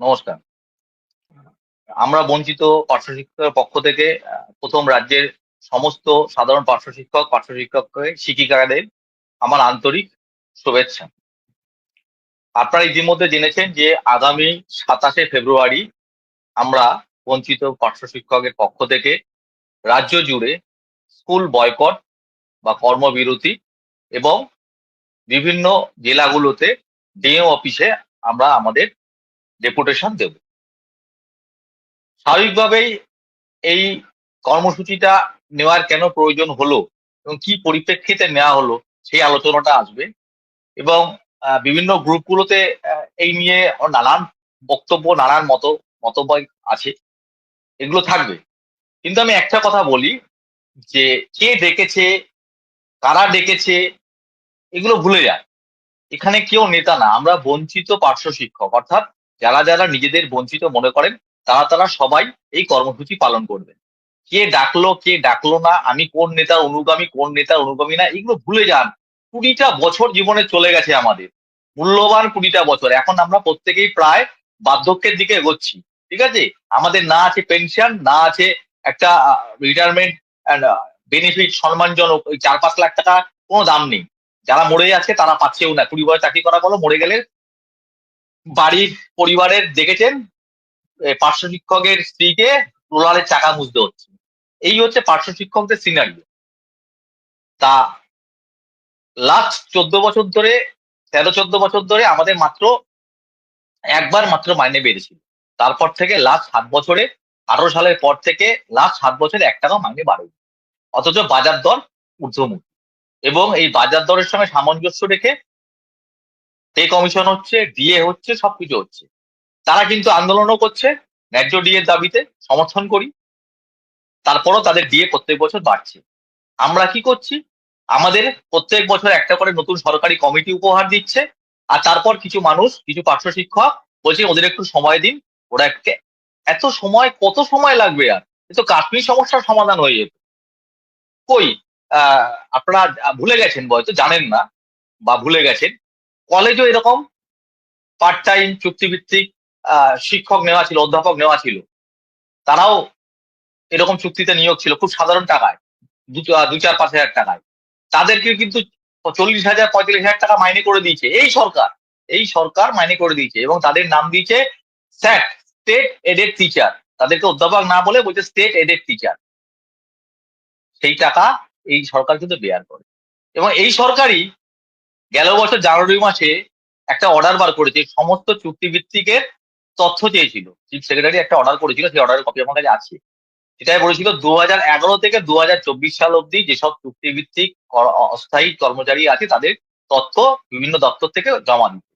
নমস্কার। আমরা বঞ্চিত পার্শ্ব শিক্ষকের পক্ষ থেকে প্রথম রাজ্যের সমস্ত সাধারণ পার্শ্ব শিক্ষক পার্শ্ব শিক্ষককে শিক্ষিকাদের আমার আন্তরিক শুভেচ্ছা। আপনারা ইতিমধ্যে জেনেছেন যে আগামী সাতাশে ফেব্রুয়ারি আমরা বঞ্চিত পার্শ্ব শিক্ষকের পক্ষ থেকে রাজ্য জুড়ে স্কুল বয়কট বা কর্মবিরতি এবং বিভিন্ন জেলাগুলোতে ডিএম অফিসে আমরা আমাদের ডেপুটেশন দেব। স্বাভাবিকভাবেই এই কর্মসূচিটা নেওয়ার কেন প্রয়োজন হলো এবং কি পরিপ্রেক্ষিতে নেওয়া হলো সেই আলোচনাটা আসবে এবং বিভিন্ন গ্রুপগুলোতে এই নিয়ে নানান বক্তব্য, নানান মত, মতবাদ আছে, এগুলো থাকবে। কিন্তু আমি একটা কথা বলি যে, কে ডেকেছে, কারা ডেকেছে, এগুলো ভুলে যায়। এখানে কেউ নেতা না, আমরা বঞ্চিত পার্শ্ব শিক্ষক, অর্থাৎ যারা যারা নিজেদের বঞ্চিত মনে করেন, তারা তারা সবাই এই কর্মসূচি পালন করবেন কে ডাকলো কে ডাকলো না, আমি কোন নেতার অনুগামী, কোন নেতার অনুগামী না, এগুলো ভুলে যান। কুড়িটা বছর জীবনে চলে গেছে আমাদের। মূল্যবান কুড়িটা বছর। এখন আমরা প্রত্যেকেই প্রায় বার্ধক্যের দিকে এগোচ্ছি। ঠিক আছে? আমাদের না আছে পেনশন, না আছে একটা রিটায়ারমেন্ট বেনিফিট সম্মানজনক, ওই চার পাঁচ লাখ টাকা কোনো দাম নেই। যারা মরে আছে তারা পাচ্ছেও না। কুড়ি বছর চাকরি করা বলো মরে গেলে বাড়ির পরিবারের দেখেছেন? পার্শ্ব শিক্ষকের স্ত্রীকে রোলারের চাকা মুছতে হচ্ছে। এই হচ্ছে পার্শ্ব শিক্ষকদের সিনারিও তা লাস্ট চোদ্দ বছর ধরে, তেরো চোদ্দ বছর ধরে আমাদের মাত্র একবার মাত্র মাইনে বেড়েছিল। তারপর থেকে লাস্ট সাত বছরে, আঠারো সালের পর থেকে লাস্ট সাত বছরে এক টাকা মাইনে বাড়েনি। অথচ বাজার দর ঊর্ধ্বমুখী। এবং এই বাজার দরের সঙ্গে সামঞ্জস্য রেখে পে কমিশন হচ্ছে ডিএ হচ্ছে, সবকিছু হচ্ছে। তারা কিন্তু আন্দোলনও করছে, ন্যায্য ডিএর দাবিতে সমর্থন করি। তারপরও তাদের ডিএ প্রত্যেক বছর বাড়ছে। আমরা কি করছি? আমাদের প্রত্যেক বছর একটা করে নতুন সরকারি কমিটি উপহার দিচ্ছে, আর তারপর কিছু মানুষ, কিছু পার্শ্ব শিক্ষক বলছে, ওদের একটু সময় দিন। ওরা একটা এত সময়, কত সময় লাগবে আর? তো কাশ্মীর সমস্যার সমাধান হয়ে যেত। কই? আপনারা ভুলে গেছেন হয়তো জানেন না, বা ভুলে গেছেন। কলেজও এরকম পার্ট টাইম চুক্তিভিত্তিক শিক্ষক নেওয়া ছিল, অধ্যাপক নেওয়া ছিল। তারাও এরকম চুক্তিতে নিয়োগ ছিল খুব সাধারণ টাকায়, দু চার পাঁচ হাজার টাকায়। তাদেরকে কিন্তু চল্লিশ হাজার, পঁয়তাল্লিশ হাজার টাকা মাইনে করে দিয়েছে এই সরকার এই সরকার মাইনে করে দিয়েছে এবং তাদের নাম দিয়েছে স্যাট স্টেট এডেড টিচার তাদেরকে অধ্যাপক না বলে বলছে স্টেট এডেড টিচার সেই টাকা এই সরকার কিন্তু বেয়ার করে। এবং এই সরকারই গেল বছর জানুয়ারি মাসে একটা অর্ডার বার করেছে, সমস্ত চুক্তিভিত্তিকের তথ্য চেয়েছিল। চিফ সেক্রেটারি একটা অর্ডার করেছিল, সেই অর্ডারের কপি আমার কাছে আছে। সেটাই বলেছিল দু হাজার এগারো থেকে দু হাজার চব্বিশ সাল অব্দি যেসব চুক্তিভিত্তিক অস্থায়ী কর্মচারী আছে, তাদের তথ্য বিভিন্ন দপ্তর থেকে জমা দিতে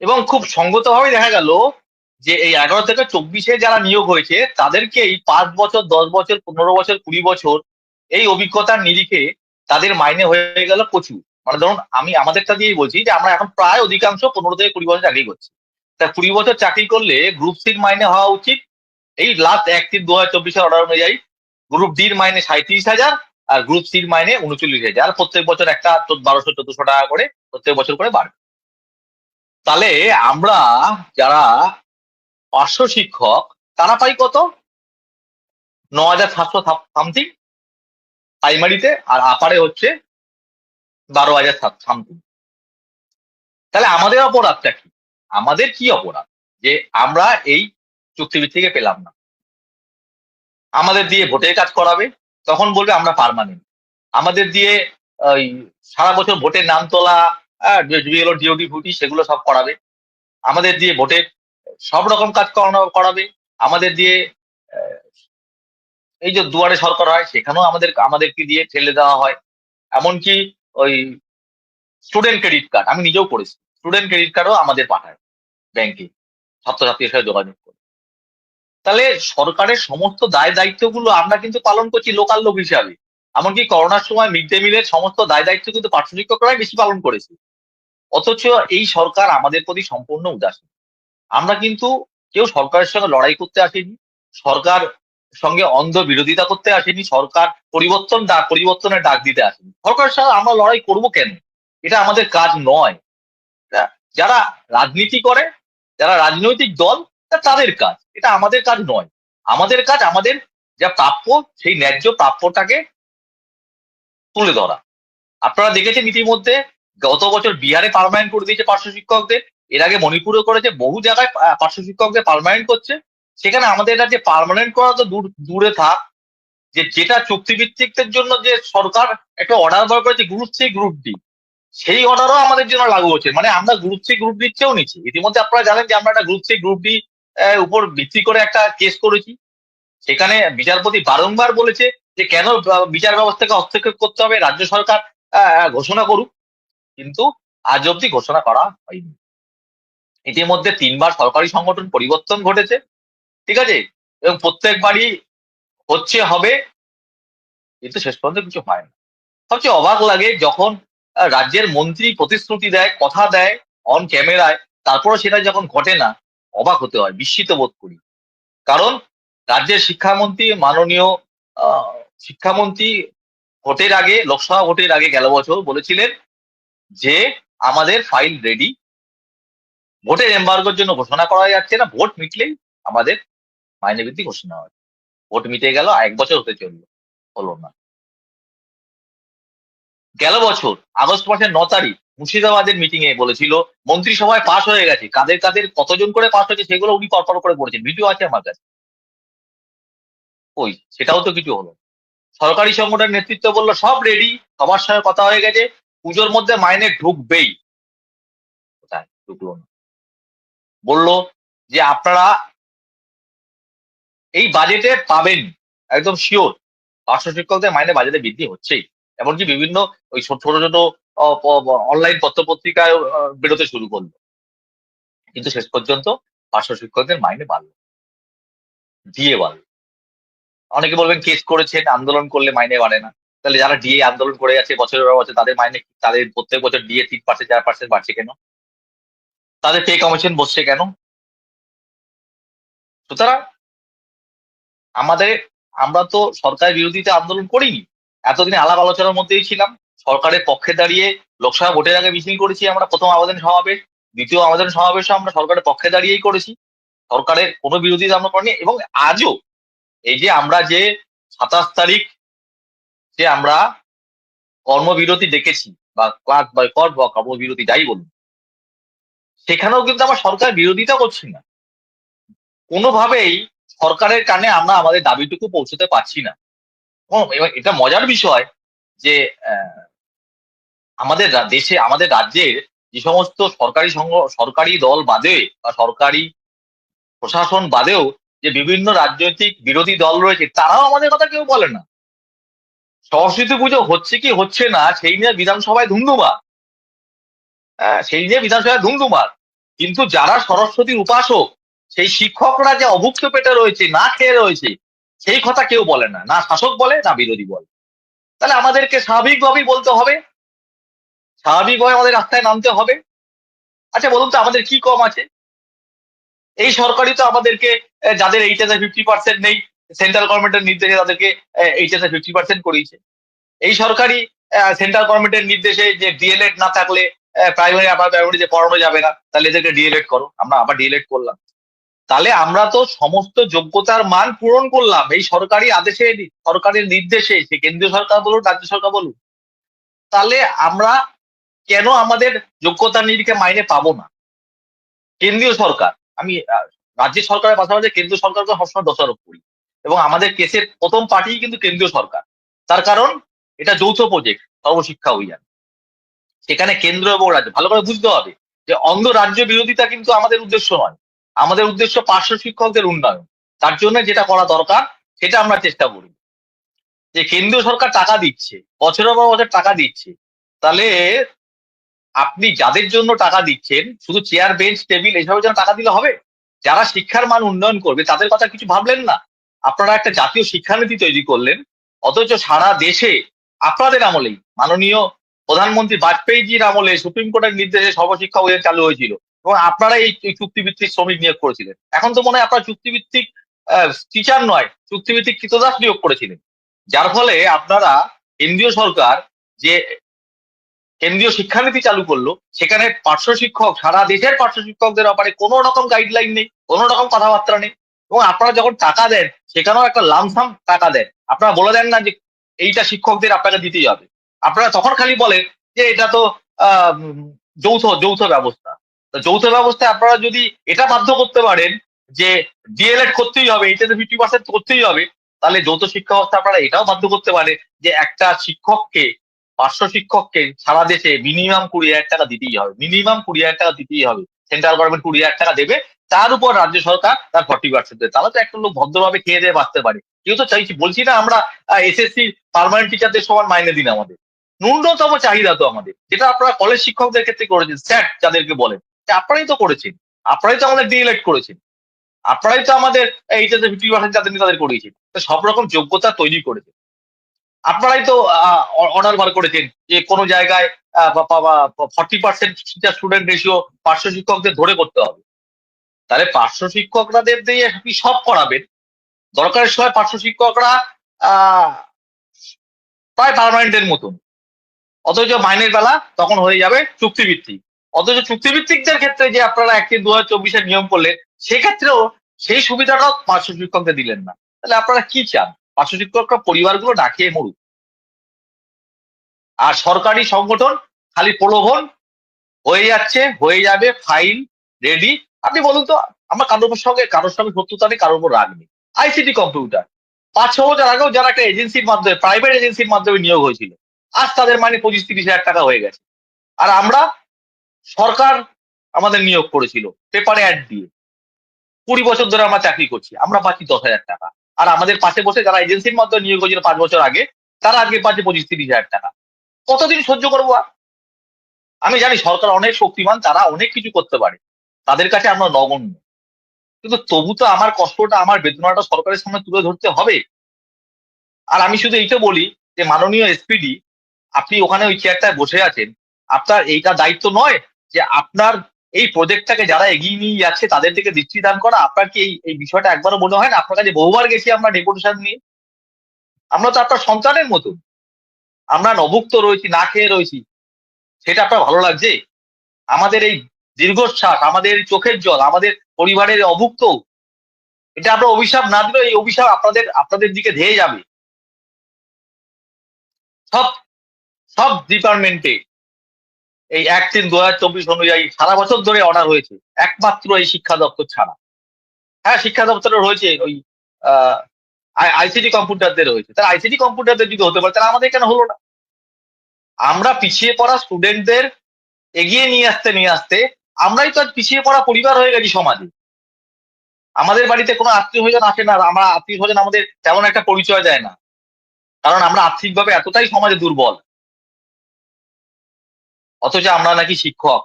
এবং খুব সঙ্গতভাবে দেখা গেল যে এই এগারো থেকে চব্বিশে যারা নিয়োগ হয়েছে, তাদেরকে এই পাঁচ বছর, দশ বছর, পনেরো বছর, কুড়ি বছর এই অভিজ্ঞতার নিরিখে তাদের মাইনে হয়ে গেল প্রচুর। মানে ধরুন, আমি আমাদেরটা দিয়েই বলছি যে আমরা এখন প্রায় অধিকাংশ পনেরো থেকে কুড়ি বছর চাকরি করছি। তা কুড়ি বছর চাকরি করলে গ্রুপ সির মাইনে হওয়া উচিত। এই লাস্ট এক তিন দু হাজার চব্বিশের অর্ডার অনুযায়ী গ্রুপ ডির মাইনে সাঁত্রিশ হাজার আর গ্রুপ সির মাইনে উনচল্লিশ হাজার। আর প্রত্যেক বছর একটা বারোশো, চোদ্দশো টাকা করে প্রত্যেক বছর করে বাড়বে। তাহলে আমরা যারা পার্শ্ব শিক্ষক, তারা পাই কত? ন হাজার সাতশো সামথিং প্রাইমারিতে আর আপারে হচ্ছে বারো হাজার সামথিং তাহলে আমাদের অপরাধটা কি? আমাদের কি অপরাধ? যে আমরা এই চুক্তিভিত্তিকে পেলাম না। আমাদের দিয়ে ভোটের কাজ করাবে, তখন বলবে আমরা পারমানেন্ট আমাদের দিয়ে ওই সারা বছর ভোটের নাম তোলা ডিওডি ফুটি সেগুলো সব করাবে। আমাদের দিয়ে ভোটের সব রকম কাজ করানো- করাবে। আমাদের দিয়ে এই যে দুয়ারে সরকার হয়, সেখানেও আমাদের, আমাদেরকে দিয়ে ঠেলে দেওয়া হয়। এমনকি ওই স্টুডেন্ট ক্রেডিট কার্ড আমি নিজেও করেছি। স্টুডেন্ট ক্রেডিট কার্ডও আমাদের পাঠায় ব্যাংকে ছাত্রছাত্রীর সাথে যোগাযোগ করে। তাহলে সরকারের সমস্ত দায় দায়িত্বগুলো আমরা কিন্তু পালন করছি লোকাল লোক হিসাবে। এমনকি করোনার সময় মিড ডে মিলের সমস্ত দায় দায়িত্ব কিন্তু পার্শ্ব শিক্ষকরাই বেশি পালন করেছে। অথচ এই সরকার আমাদের প্রতি সম্পূর্ণ উদাসীন। আমরা কিন্তু কেউ সরকারের সঙ্গে লড়াই করতে আসেনি। সরকার সঙ্গে অন্ধ বিরোধিতা করতে আসেনি, সরকার পরিবর্তন ডাক পরিবর্তনের ডাক দিতে আসেনি। সরকার সঙ্গে আমরা লড়াই করব কেন? এটা আমাদের কাজ নয়। যারা রাজনীতি করে, যারা রাজনৈতিক দল তাদের কাজ। এটা আমাদের কাজ নয়। আমাদের কাজ আমাদের যা প্রাপ্য, সেই ন্যায্য প্রাপ্যটাকে তুলে ধরা। আপনারা দেখেছেন ইতিমধ্যে গত বছর বিহারে পার্মানেন্ট করে দিয়েছে পার্শ্ব শিক্ষকদের। এর আগে মণিপুরে করেছে, বহু জায়গায় পার্শ্ব শিক্ষকদের পার্মানেন্ট করছে। সেখানে আমাদের এটা যে পার্মানেন্ট করা তো দূর থাক, যে যেটা চুক্তিভিত্তিকদের জন্য যে সরকার একটা অর্ডার বার করেছে গ্রুপ সি গ্রুপ ডি সেই অর্ডারও আমাদের জন্য লাগু হচ্ছে। মানে আমরা গ্রুপ সি গ্রুপ ডি চেয়েও নিচ্ছি। ইতিমধ্যে আপনারা জানেন যে আমরা একটা গ্রুপ সি গ্রুপ ডি উপর ভিত্তি করে একটা কেস করেছি। সেখানে বিচারপতি বারংবার বলেছে যে কেন বিচার ব্যবস্থাকে হস্তক্ষেপ করতে হবে, রাজ্য সরকার ঘোষণা করুক। কিন্তু আজ অব্দি ঘোষণা করা হয়নি। ইতিমধ্যে তিনবার সরকারি সংগঠন পরিবর্তন ঘটেছে। ঠিক আছে? এবং প্রত্যেকবারই হচ্ছে, হবে, কিন্তু শেষ পর্যন্ত কিছু হয় না। সবচেয়ে অবাক লাগে যখন রাজ্যের মন্ত্রী প্রতিশ্রুতি দেয়, কথা দেয় অন ক্যামেরায় তারপরে সেটা যখন ঘটে না, অবাক হতে হয়, বিস্মিত বোধ করি। কারণ, রাজ্যের শিক্ষামন্ত্রী, মাননীয় শিক্ষামন্ত্রী ভোটের আগে, লোকসভা ভোটের আগে গেল বছর বলেছিলেন যে, আমাদের ফাইল রেডি ভোটের এম্বার্গোর জন্য ঘোষণা করা যাচ্ছে না, ভোট মিটলেই আমাদের মাইনে বৃদ্ধি ঘোষণা হবে। ভোট মিটে গেল এক বছর হতে চলল, হলো না। গেল বছর, আগস্ট মাসের ন তারিখ, মুর্শিদাবাদের মিটিং এ বলেছিল, মন্ত্রিসভায় পাশ হয়ে গেছে। কাদের কাদের কতজন করে পাশ হয়েছে সেগুলো উনি পরপর করে বলেছেন। ভিডিও আছে আমার কাছে। ওই, সেটাও তো কিছু হলো। সরকারি সংগঠনের নেতৃত্ব বলল, সব রেডি সবার সঙ্গে কথা হয়ে গেছে, পুজোর মধ্যে মাইনে ঢুকবেই। কোথায়? ঢুকলো না। বলল যে আপনারা এই বাজেটে পাবেন, একদম শিওর পার্শ্ব শিক্ষকদের মাইনে বাজেটে বৃদ্ধি হচ্ছেই। এমনকি বিভিন্ন ওই ছোট ছোট অনলাইন পত্র পত্রিকায় বেরোতে শুরু করল। কিন্তু শেষ পর্যন্ত পার্শ্ব শিক্ষকদের মাইনে বাড়লো। দিয়ে বাড়লো। অনেকে বলবেন, কেস করেছেন, আন্দোলন করলে মাইনে বাড়ে না। তাহলে যারা ডিএ আন্দোলন করে যাচ্ছে, বছরের পর বছর তাদের মাইনে তাদের প্রত্যেক বছর ডিএ তিন পার্সেন্ট চার পার্সেন্ট বাড়ছে কেন? তাদের পে কমিশন বসছে কেন? সুতরাং আমাদের, আমরা তো সরকারের বিরোধীতে আন্দোলন করিনি। এতদিন আলাপ আলোচনার মধ্যেই ছিলাম। সরকারের পক্ষে দাঁড়িয়ে লোকসভা ভোটের আগে মিছিল করেছি আমরা প্রথম আবেদন সমাবেশ, দ্বিতীয় আবেদন সমাবেশও আমরা সরকারের পক্ষে দাঁড়িয়েই করেছি। সরকারের কোনো বিরোধিতা আমরা করিনি এবং আজও এই যে আমরা যে সাতাশ তারিখ যে আমরা কর্মবিরতি ডেকেছি, বা ক্লাস বা কর বা কর্মবিরতি যাই বলুন, সেখানেও কিন্তু আমরা সরকার বিরোধিতা করছি না। কোনোভাবেই সরকারের কানে আমরা আমাদের দাবিটুকু পৌঁছতে পারছি না। এবার এটা মজার বিষয় যে আমাদের দেশে, আমাদের রাজ্যের যে সমস্ত সরকারি সংঘ সরকারি দল বাদে বা সরকারি প্রশাসন বাদেও যে বিভিন্ন রাজনৈতিক বিরোধী দল রয়েছে, তারাও আমাদের কথা কেউ বলে না। সরস্বতী পুজো হচ্ছে কি, হচ্ছে না, সেই নিয়ে বিধানসভায় ধুমধুমার। সেই নিয়ে বিধানসভায় ধুমধুমার। কিন্তু যারা সরস্বতীর উপাসক সেই শিক্ষকরা যে অভুক্ত পেটে রয়েছে, না খেয়ে রয়েছে, সেই কথা কেউ বলে না। না শাসক বলে, না বিরোধী বলে। তাহলে আমাদেরকে স্বাভাবিকভাবেই বলতে হবে। স্বাভাবিকভাবে আমাদের রাস্তায় নামতে হবে। আচ্ছা বলুন তো, আমাদের কি কম আছে? এই সরকারই তো আমাদেরকে যাদের এইচএসে ফিফটি পার্সেন্ট নেই সেন্ট্রাল গভর্নমেন্টের নির্দেশে তাদেরকে এইচএসে ফিফটি পার্সেন্ট করিয়েছে। এই সরকারি সেন্ট্রাল গভর্নমেন্টের নির্দেশে যে ডিএলএড না থাকলে প্রাইমারি আবার প্রাইমারিতে পড়ানো যাবে না, তাহলে এদেরকে ডিএলএড করো। আমরা আবার ডিএলএড করলাম। তাহলে আমরা তো সমস্ত যোগ্যতার মান পূরণ করলাম, এই সরকারি আদেশে, সরকারের নির্দেশে, সে কেন্দ্রীয় সরকার বলুন রাজ্য সরকার বলুন তাহলে আমরা কেন আমাদের যোগ্যতা নিরিখে মাইনে পাবো না? কেন্দ্রীয় সরকার, আমি রাজ্য সরকারের পাশাপাশি কেন্দ্রীয় সরকারকে সবসময় দোষারোপ করি। এবং আমাদের কেসের প্রথম পার্টি কিন্তু কেন্দ্রীয় সরকার। তার কারণ, এটা যৌথ প্রজেক্ট সর্বশিক্ষা অভিযান। সেখানে কেন্দ্র এবং রাজ্য, ভালো করে বুঝতে হবে যে অন্ধ রাজ্য বিরোধিতা কিন্তু আমাদের উদ্দেশ্য নয়। আমাদের উদ্দেশ্য পার্শ্ব শিক্ষকদের উন্নয়ন। তার জন্য যেটা করা দরকার, সেটা আমরা চেষ্টা করি। যে কেন্দ্রীয় সরকার টাকা দিচ্ছে, বছরের পর বছর টাকা দিচ্ছে, তাহলে আপনি যাদের জন্য টাকা দিচ্ছেন, শুধু চেয়ার বেঞ্চ টেবিল এসবের জন্য টাকা দিলে হবে? যারা শিক্ষার মান উন্নয়ন করবে, তাদের কথা কিছু ভাবলেন না? আপনারা একটা জাতীয় শিক্ষানীতি তৈরি করলেন, অথচ সারা দেশে আপনাদের আমলেই, মাননীয় প্রধানমন্ত্রী বাজপেয়ীজির আমলে সুপ্রিম কোর্টের নির্দেশে সর্বশিক্ষা অভিযান চালু হয়েছিল। এবং আপনারা এই চুক্তিভিত্তিক শ্রমিক নিয়োগ করেছিলেন। এখন তো মনে হয় আপনারা চুক্তিভিত্তিক টিচার নয়, চুক্তিভিত্তিক কৃতদাস নিয়োগ করেছিলেন। যার ফলে আপনারা কেন্দ্রীয় সরকার যে কেন্দ্রীয় শিক্ষানীতি চালু করল, সেখানে পার্শ্ব শিক্ষক, সারা দেশের পার্শ্ব শিক্ষকদের ব্যাপারে কোনো রকম গাইডলাইন নেই, কোনো রকম কথাবার্তা নেই। এবং আপনারা যখন টাকা দেন, সেখানেও একটা লামসাম টাকা দেন। আপনারা বলে দেন না যে এইটা শিক্ষকদের আপনাকে দিতেই হবে। আপনারা তখন খালি বলেন যে এটা তো যৌথ যৌথ ব্যবস্থা। যৌথ ব্যবস্থায় আপনারা যদি এটা বাধ্য করতে পারেন যে ডিএলএড করতেই হবে এইটাতে ফিফটি পার্সেন্ট করতেই হবে, তাহলে যৌথ শিক্ষা ব্যবস্থা আপনারা এটাও বাধ্য করতে পারে যে একটা শিক্ষককে পার্শ্ব শিক্ষককে সারা দেশে মিনিমাম কুড়ি হাজার টাকা দিতেই হবে মিনিমাম কুড়ি হাজার টাকা দিতেই হবে। সেন্ট্রাল গভর্নমেন্ট কুড়ি হাজার টাকা দেবে, তার উপর রাজ্য সরকার তার ফর্টি পার্সেন্ট দেবে। তাহলে তো একটা লোক ভদ্রভাবে খেয়ে দিয়ে বাঁচতে পারে। কেউ তো চাইছি, বলছি না আমরা এসএসসি পার্মানেন্ট টিচারদের সমান মাইনে দিন আমাদের। ন্যূনতম চাহিদা তো আমাদের, যেটা আপনারা কলেজ শিক্ষকদের ক্ষেত্রে করেছেন স্যাট যাদেরকে বলেন। আপনারাই তো করেছেন, আপনারাই তো আমাদের ডিএলএড করেছেন, আপনারাই তো আমাদের এইটাতে ফিফটি পার্সেন্ট যাদের তাদের করিয়েছেন সব রকম যোগ্যতা তৈরি করেছেন। আপনারাই তো অনার বার করেছেন যে কোনো জায়গায় ফর্টি পার্সেন্ট স্টুডেন্ট রেশিও পার্শ্ব শিক্ষকদের ধরে করতে হবে। তাহলে পার্শ্ব শিক্ষকরাদের দিয়ে আপনি সব করাবেন, দরকারের সময় পার্শ্ব শিক্ষকরা প্রায় পার্মানেন্টের মতন। অথচ মাইনের বেলা তখন হয়ে যাবে চুক্তিভিত্তিক। অথচ চুক্তিভিত্তিকদের ক্ষেত্রে যে আপনারা একটি দু হাজার চব্বিশের নিয়ম করলেন, সেক্ষেত্রেও সেই সুবিধাটাও পার্শ্ব শিক্ষকদের দিলেন না। তাহলে আপনারা কি চান? পার্শ্ব শিক্ষকরা পরিবারগুলো ডাকিয়ে মরুক? আর সরকারি সংগঠন খালি প্রলোভন? হয়ে যাচ্ছে, হয়ে যাবে ফাইল রেডি। আপনি বলুন তো, আমার কারোর সঙ্গে কারোর সঙ্গে শত্রুতা নেই, কারোর উপর রাগ নেই। ICT computer. পাঁচ ছ বছর আগেও যারা একটা এজেন্সির মাধ্যমে, প্রাইভেট এজেন্সির মাধ্যমে নিয়োগ হয়েছিল, আজ তাদের মানে পঁচিশ তিরিশ হাজার টাকা হয়ে গেছে। আর আমরা সরকার আমাদের নিয়োগ করেছিল পেপারে অ্যাড দিয়ে। কুড়ি বছর ধরে আমরা চাকরি করছি, আমরা পাচ্ছি দশ হাজার টাকা। আর আমাদের পাশে বসে যারা এজেন্সির মাধ্যমে নিয়োগ হয়েছিল পাঁচ বছর আগে, তারা আজকে পাচ্ছে পঁচিশ তিরিশ হাজার টাকা। কতদিন সহ্য করব আর? আমি জানি সরকার অনেক শক্তিমান, তারা অনেক কিছু করতে পারে। তাদের কাছে আমরা নগণ্য। কিন্তু তবু তো আমার কষ্টটা, আমার বেদনাটা সরকারের সামনে তুলে ধরতে হবে। আর আমি শুধু এইটা বলি যে মাননীয় এসপিডি আপনি ওখানে ওই চেয়ারটায় বসে আছেন। আপনার এইটা দায়িত্ব নয় যে আপনার এই প্রজেক্টটাকে যারা এগিয়ে নিয়ে যাচ্ছে, তাদের দিকে দৃষ্টি দান করা, আপনার কি এই বিষয়টা একবারও মনে হয় না? আপনার কাছে বহুবার গেছি আমরা ডেপুটেশন নিয়ে। আমরা তো আপনার সন্তানের মতো। আমরা নভুক্ত রয়েছি, না খেয়ে রয়েছি। সেটা আপনার ভালো লাগছে? আমাদের এই দীর্ঘশ্বাস, আমাদের চোখের জল, আমাদের পরিবারের অভুক্ত, এটা আপনার অভিশাপ না দিলেও এই অভিশাপ আপনাদের আপনাদের দিকে ধেয়ে যাবে। সব সব ডিপার্টমেন্টে এই এক তিন দু হাজার চব্বিশ অনুযায়ী সারা বছর ধরে অর্ডার হয়েছে। একমাত্র এই শিক্ষা দপ্তর ছাড়া। হ্যাঁ শিক্ষা দপ্তরে রয়েছে ওই আইসিটি কম্পিউটারদের রয়েছে তাহলে আইসিটি কম্পিউটারদের যদি হতে পারে, তাহলে আমাদের কেন হলো না? আমরা পিছিয়ে পড়া স্টুডেন্টদের এগিয়ে নিয়ে আসতে নিয়ে আসতে আমরাই তো পিছিয়ে পড়া পরিবার হয়ে গেছি সমাজে। আমাদের বাড়িতে কোনো আত্মীয় স্বজন আসে না, আমরা আত্মীয় স্বজন আমাদের তেমন একটা পরিচয় দেয় না। কারণ আমরা আর্থিকভাবে এতটাই সমাজে দুর্বল। অথচ আমরা নাকি শিক্ষক,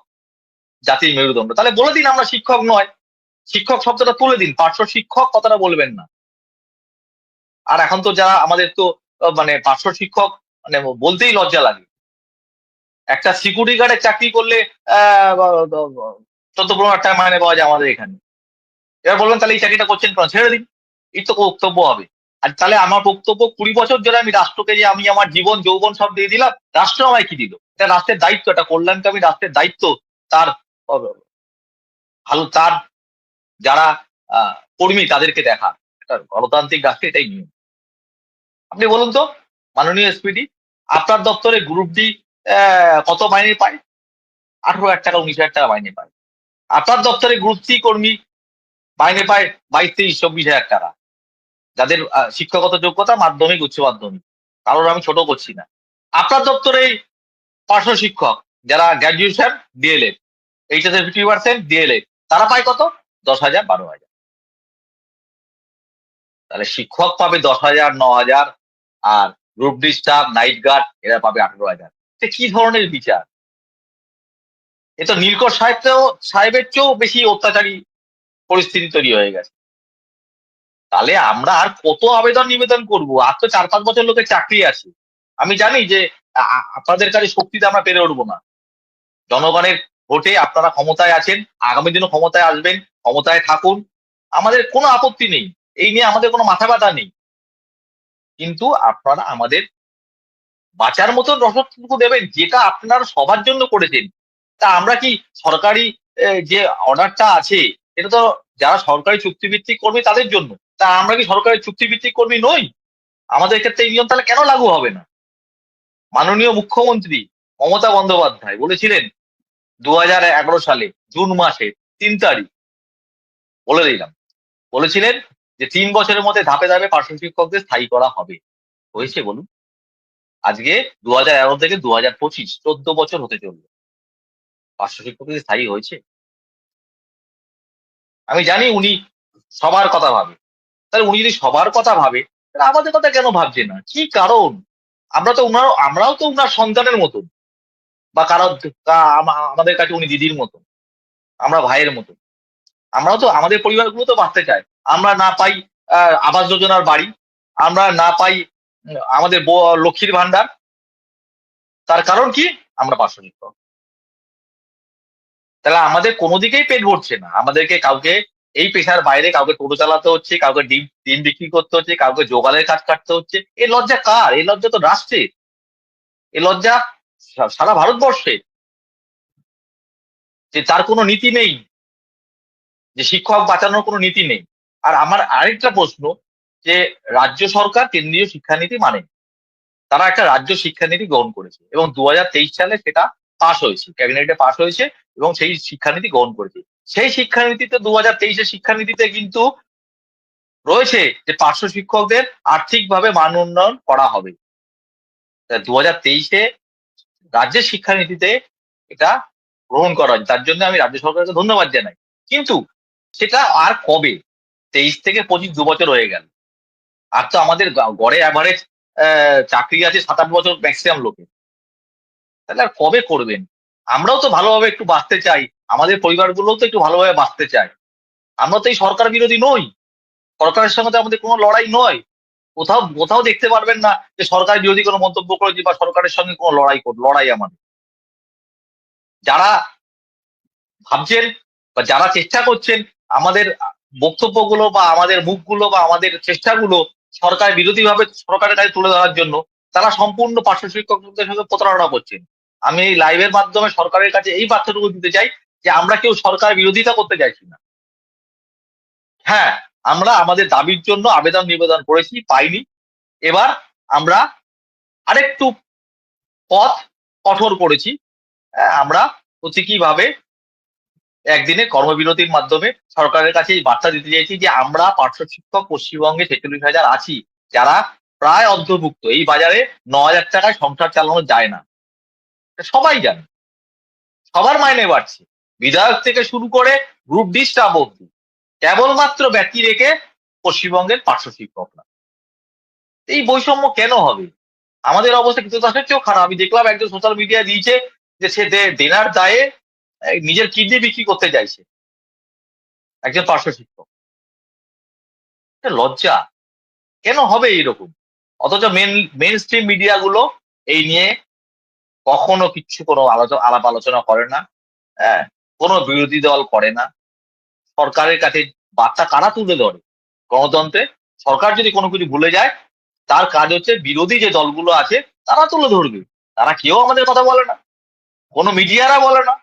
জাতির মেরুদণ্ড। তাহলে বলে দিন আমরা শিক্ষক নয়। শিক্ষক শব্দটা তুলে দিন। পার্শ্ব শিক্ষক কথাটা বলবেন না। আর এখন তো যারা আমাদের তো মানে পার্শ্ব শিক্ষক মানে বলতেই লজ্জা লাগে। একটা সিকিউরিটি গার্ডের চাকরি করলে চোদ্দ পনেরো টাকা মাইনে পাওয়া যায় আমাদের এখানে। এবার বলবেন, তাহলে এই চাকরিটা করছেন কেন? ছেড়ে দিন। এই তো বক্তব্য হবে। আর তাহলে আমার বক্তব্য কুড়ি বছর ধরে আমি রাষ্ট্রকে যে আমি আমার জীবন, যৌবন সব দিয়ে দিলাম, রাষ্ট্র আমায় কি দিল? এটা রাষ্ট্রের দায়িত্ব, এটা কল্যাণকামী রাষ্ট্রের দায়িত্ব, তার, ভালো, তার যারা কর্মী তাদেরকে দেখা। এটা গণতান্ত্রিক রাষ্ট্রে এটাই নিয়ম। আপনি বলুন তো, মাননীয় এসপিডি আপনার দপ্তরে গ্রুপ ডি কত মাইনে পায়? আঠারো হাজার টাকা, উনিশ হাজার টাকা মাইনে পায়। আপনার দপ্তরে গ্রুপ সি কর্মী মাইনে পায় বাইশ, তেইশ, চব্বিশ হাজার টাকা। যাদের শিক্ষাগত যোগ্যতা মাধ্যমিক, উচ্চ মাধ্যমিক, কারোর আমি ছোট করছি না। আপনার দপ্তরে পার্শ্ব শিক্ষক যারা গ্র্যাজুয়েশন ডিএলএড এইচএসের ফিফটি পার্সেন্ট ডিএলএড তারা পায় কত? দশ হাজার, বারো হাজার। তাহলে শিক্ষক পাবে দশ হাজার, ন হাজার, আর group D staff night guard এরা পাবে আঠারো হাজার। এটা কি ধরনের বিচার? এ তো নীলকর সাহেব সাহেবের চেয়েও বেশি অত্যাচারী পরিস্থিতি তৈরি হয়ে গেছে। তাহলে আমরা আর কত আবেদন নিবেদন করব? আর তো চার পাঁচ বছর লোকের চাকরি আছে। আমি জানি যে আপনাদের কাছে শক্তিতে আমরা পেরে উঠবো না। জনগণের ভোটে আপনারা ক্ষমতায় আছেন, আগামী দিনে ক্ষমতায় আসবেন, ক্ষমতায় থাকুন। আমাদের কোনো আপত্তি নেই। এই নিয়ে আমাদের কোনো মাথা ব্যথা নেই। কিন্তু আপনারা আমাদের বাঁচার মতন রসদটুকু দেবেন, যেটা আপনারা সবার জন্য করেছেন। তা আমরা কি সরকারি যে অর্ডারটা আছে, এটা তো যারা সরকারি চুক্তিভিত্তিক কর্মী তাদের জন্য। তা আমরা কি সরকারের চুক্তিভিত্তিক কর্মী নই? আমাদের ক্ষেত্রে এই নিয়ম তাহলে কেন লাগু হবে না? মাননীয় মুখ্যমন্ত্রী মমতা বন্দ্যোপাধ্যায় বলেছিলেন দু হাজার এগারো সালে জুন মাসে তিন তারিখ, বলে দিলাম। বলেছিলেন যে তিন বছরের মধ্যে ধাপে ধাপে পার্শ্ব শিক্ষকদের স্থায়ী করা হবে। হয়েছে বলুন। আজকে দু থেকে দু হাজার পঁচিশ, চোদ্দ বছর হতে চলল। পার্শ্ব শিক্ষকদের স্থায়ী হয়েছে? আমি জানি উনি সবার কথা ভাবে তাহলে উনি যদি সবার কথা ভাবে, তাহলে আমাদের কথা কেন ভাবছে না? কি কারণ? আমরা তো উনার, আমরাও তো উনার সন্তানের মতন। বা কারও আমাদের কাছে উনি দিদির মতন। আমরা ভাইয়ের মতো আমরাও তো, আমাদের পরিবারগুলো তো বাঁচতে চায়। আমরা না পাই আবাস যোজনার বাড়ি। আমরা না পাই আমাদের লক্ষ্মীর ভান্ডার তার কারণ কি? আমরা পার্শ্ব শিক্ষক তাহলে আমাদের কোনো দিকেই পেট ভরছে না। আমাদেরকে কাউকে এই পেশার বাইরে কাউকে টোটো চালাতে হচ্ছে, কাউকে ডিম ডিম বিক্রি করতে হচ্ছে, কাউকে জোগালের কাজ কাটতে হচ্ছে। এ লজ্জা কার? এই লজ্জা তো রাষ্ট্রের। এ লজ্জা সারা ভারতবর্ষে। যে তার কোনো নীতি নেই, যে শিক্ষক বাঁচানোর কোনো নীতি নেই। আর আমার আরেকটা প্রশ্ন, যে রাজ্য সরকার কেন্দ্রীয় শিক্ষানীতি মানে তারা একটা রাজ্য শিক্ষানীতি গ্রহণ করেছে এবং দু হাজার তেইশ সালে সেটা পাশ হয়েছে, ক্যাবিনেটে পাশ হয়েছে এবং সেই শিক্ষানীতি গ্রহণ করেছে। সেই শিক্ষানীতিতে দু হাজার তেইশের শিক্ষানীতিতে কিন্তু রয়েছে যে পার্শ্ব শিক্ষকদের আর্থিকভাবে মান উন্নয়ন করা হবে। দু হাজার তেইশে রাজ্যের শিক্ষানীতিতে এটা গ্রহণ করা তার জন্য আমি রাজ্য সরকারকে ধন্যবাদ জানাই। কিন্তু সেটা আর কবে? তেইশ থেকে পঁচিশ দু বছর হয়ে গেল। আর তো আমাদের গড়ে অ্যাভারেজ চাকরি আছে সাত আট বছর ম্যাক্সিমাম লোকে তাহলে আর কবে করবেন? আমরাও তো ভালোভাবে একটু বাঁচতে চাই। আমাদের পরিবারগুলোও তো একটু ভালোভাবে বাঁচতে চায়। আমরা তো এই সরকার বিরোধী নই। সরকারের সঙ্গে তো আমাদের কোনো লড়াই নয়। কোথাও কোথাও দেখতে পারবেন না যে সরকার বিরোধী কোনো মন্তব্য করেছি বা সরকারের সঙ্গে কোনো লড়াই লড়াই আমাদের। যারা ভাবছেন বা যারা চেষ্টা করছেন আমাদের বক্তব্যগুলো বা আমাদের মুখগুলো বা আমাদের চেষ্টাগুলো সরকার বিরোধী ভাবে সরকারের কাছে তুলে ধরার জন্য তারা সম্পূর্ণ পার্শ্ব শিক্ষকদের সঙ্গে প্রতারণা করছেন। আমি এই লাইভের মাধ্যমে সরকারের কাছে এই বার্তাটুকু দিতে চাই যে আমরা কেউ সরকার বিরোধিতা করতে চাইছি না। হ্যাঁ আমরা আমাদের দাবির জন্য আবেদন নিবেদন করেছি পাইনি। এবার আমরা আরেকটু পথ কঠোর করেছি। হ্যাঁ, আমরা প্রতীকীভাবে একদিনে কর্মবিরতির মাধ্যমে সরকারের কাছে এই বার্তা দিতে চাইছি যে আমরা পার্শ্ব শিক্ষক পশ্চিমবঙ্গে ছেচল্লিশ হাজার আছি যারা প্রায় অন্তর্ভুক্ত। এই বাজারে ন হাজার টাকায় সংসার চালানো যায় না। সবাই জানে। সবার মাইনে বাড়ছে। বিধায়ক থেকে শুরু করে গ্রুপ ডি স্টাফ অব্দি কেবলমাত্র ব্যক্তি রেখে পশ্চিমবঙ্গের পার্শ্ব শিক্ষকরা এই বৈষম্য কেন হবে? আমাদের অবস্থা কিন্তু তার চেয়েও খারাপ। আমি দেখলাম একজন সোশ্যাল মিডিয়া দিয়েছে যে সে দেনার দায়ে নিজের কিডনি বিক্রি করতে চাইছে। একজন পার্শ্ব শিক্ষক লজ্জা। কেন হবে এইরকম? অথচ মেন মেন স্ট্রিম মিডিয়া গুলো এই নিয়ে কখনো কিচ্ছু কোনো আলোচনা আলাপ আলোচনা করে না। হ্যাঁ কোনো বিরোধী দল করে না। সরকারের কাছে বার্তা কারা তুলে ধরে? গণতন্ত্রে সরকার যদি কোনো কিছু ভুলে যায়, তার কাজ হচ্ছে বিরোধী যে দলগুলো আছে, তারা তুলে ধরবে। তারা কেউ আমাদের কথা বলে না। কোনো মিডিয়ারা বলে না।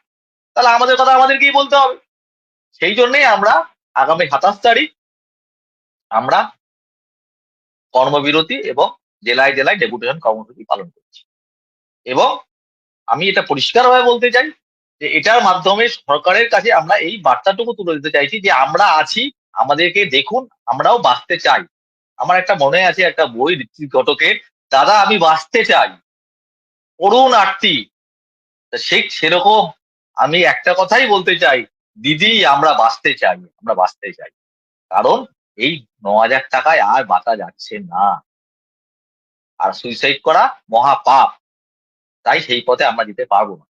তাহলে আমাদের কথা আমাদেরকেই বলতে হবে। সেই জন্যই আমরা আগামী সাতাশ তারিখ আমরা কর্মবিরতি এবং জেলায় জেলায় ডেপুটেশন কর্মসূচি পালন করছি। এবং আমি এটা পরিষ্কারভাবে বলতে চাই যে এটার মাধ্যমে সরকারের কাছে আমরা এই বার্তাটুকু তুলে দিতে চাইছি যে আমরা আছি, আমাদেরকে দেখুন, আমরাও বাঁচতে চাই। আমার একটা মনে আছে, একটা বই ঋত্বিক ঘটকের, দাদা, আমি বাঁচতে চাই। করুণ আরতি সে সেরকম আমি একটা কথাই বলতে চাই, দিদি, আমরা বাঁচতে চাই, আমরা বাঁচতে চাই। কারণ এই ন হাজার টাকায় আর বাঁচা যাচ্ছে না। আর সুইসাইড করা মহাপাপ। তাই সেই পথে আমরা যেতে পারব না।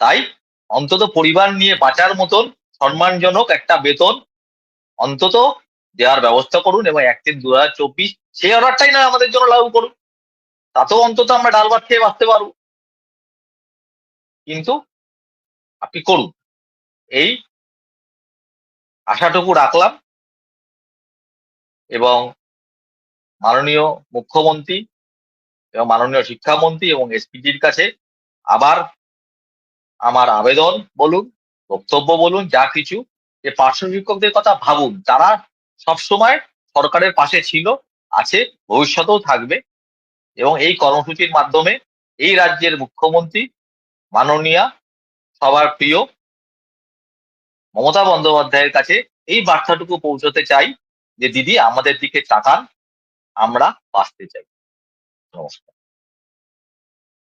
তাই অন্তত পরিবার নিয়ে বাঁচার মতন সম্মানজনক একটা বেতন অন্তত দেওয়ার ব্যবস্থা করুন এবং এক তিন দু হাজার চব্বিশ সেই অর্ডারটাই না আমাদের জন্য লাগু করুন। তাতেও অন্তত আমরা ডাল ভাত খেয়ে বাঁচতে পারব। কিন্তু আপনি করুন। এই আশাটুকু রাখলাম এবং মাননীয় মুখ্যমন্ত্রী এবং মাননীয় শিক্ষামন্ত্রী এবং এসপিজির কাছে আবার আমার আবেদন বলুন, বক্তব্য বলুন, যা কিছু, যে পার্শ্ব শিক্ষকদের কথা ভাবুন তারা সবসময় সরকারের পাশে ছিল, আছে, ভবিষ্যতেও থাকবে এবং এই কর্মসূচির মাধ্যমে এই রাজ্যের মুখ্যমন্ত্রী মাননীয়া সবার প্রিয় মমতা বন্দ্যোপাধ্যায়ের কাছে এই বার্তাটুকু পৌঁছতে চাই যে, দিদি আমাদের দিকে তাকান, আমরা বাঁচতে চাই। নমস্কার।